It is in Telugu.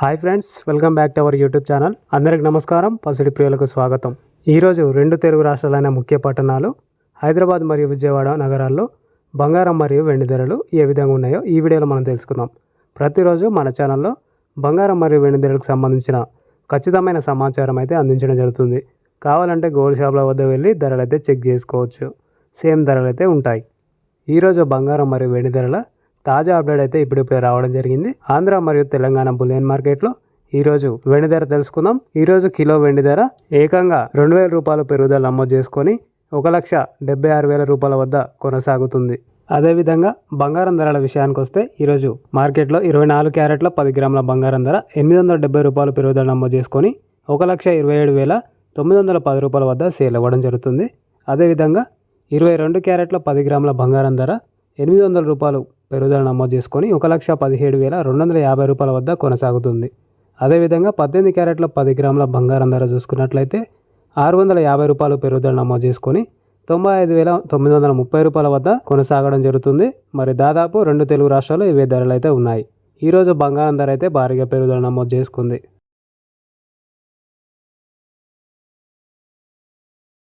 Hi friends welcome back to our YouTube channel. అందరికి నమస్కారం పసిడి ప్రియులకు స్వాగతం. ఈరోజు రెండు తెలుగు రాష్ట్రాలైన ముఖ్య పట్టణాలు హైదరాబాద్ మరియు విజయవాడ నగరాల్లో బంగారం మరియు వెండి ధరలు ఏ విధంగా ఉన్నాయో ఈ వీడియోలో మనం తెలుసుకుందాం. ప్రతిరోజు మన ఛానల్లో బంగారం మరియు వెండి ధరలకు సంబంధించిన ఖచ్చితమైన సమాచారం అయితే అందించడం జరుగుతుంది. కావాలంటే గోల్డ్ షాప్ల వద్ద వెళ్ళి ధరలు అయితే చెక్ చేసుకోవచ్చు. సేమ్ ధరలు అయితే ఉంటాయి. ఈరోజు బంగారం మరియు వెండి ధరల తాజా అప్డేట్ అయితే ఇప్పుడిప్పుడే రావడం జరిగింది. ఆంధ్ర మరియు తెలంగాణ బులియన్ మార్కెట్లో ఈరోజు వెండి ధర తెలుసుకుందాం. ఈరోజు కిలో వెండి ధర ఏకంగా రెండు వేల రూపాయలు పెరుగుదల నమోదు చేసుకొని ఒక లక్ష డెబ్బై ఆరు వేల రూపాయల వద్ద కొనసాగుతుంది. అదేవిధంగా బంగారం ధరల విషయానికి వస్తే ఈరోజు మార్కెట్లో ఇరవై నాలుగు క్యారెట్ల పది గ్రాముల బంగారం ధర ఎనిమిది వందల డెబ్బై రూపాయలు పెరుగుదల నమోదు చేసుకొని ఒక లక్ష ఇరవై ఏడు వేల తొమ్మిది వందల పది రూపాయల వద్ద సేల్ అవ్వడం జరుగుతుంది. అదేవిధంగా ఇరవై రెండు క్యారెట్ల పది గ్రాముల బంగారం ధర ఎనిమిది వందల రూపాయలు పెరుగుదల నమోదు చేసుకొని ఒక లక్ష పదిహేడు వేల రెండు వందల యాభై రూపాయల వద్ద కొనసాగుతుంది. అదేవిధంగా పద్దెనిమిది క్యారెట్ల పది గ్రాముల బంగారం ధర చూసుకున్నట్లయితే ఆరు వందల యాభై రూపాయలు పెరుగుదల నమోదు చేసుకొని తొంభై ఐదు వేల తొమ్మిది వందల ముప్పై రూపాయల వద్ద కొనసాగడం జరుగుతుంది. మరి దాదాపు రెండు తెలుగు రాష్ట్రాల్లో ఇవే ధరలు అయితే ఉన్నాయి. ఈరోజు బంగారం ధర అయితే భారీగా పెరుగుదల నమోదు చేసుకుంది.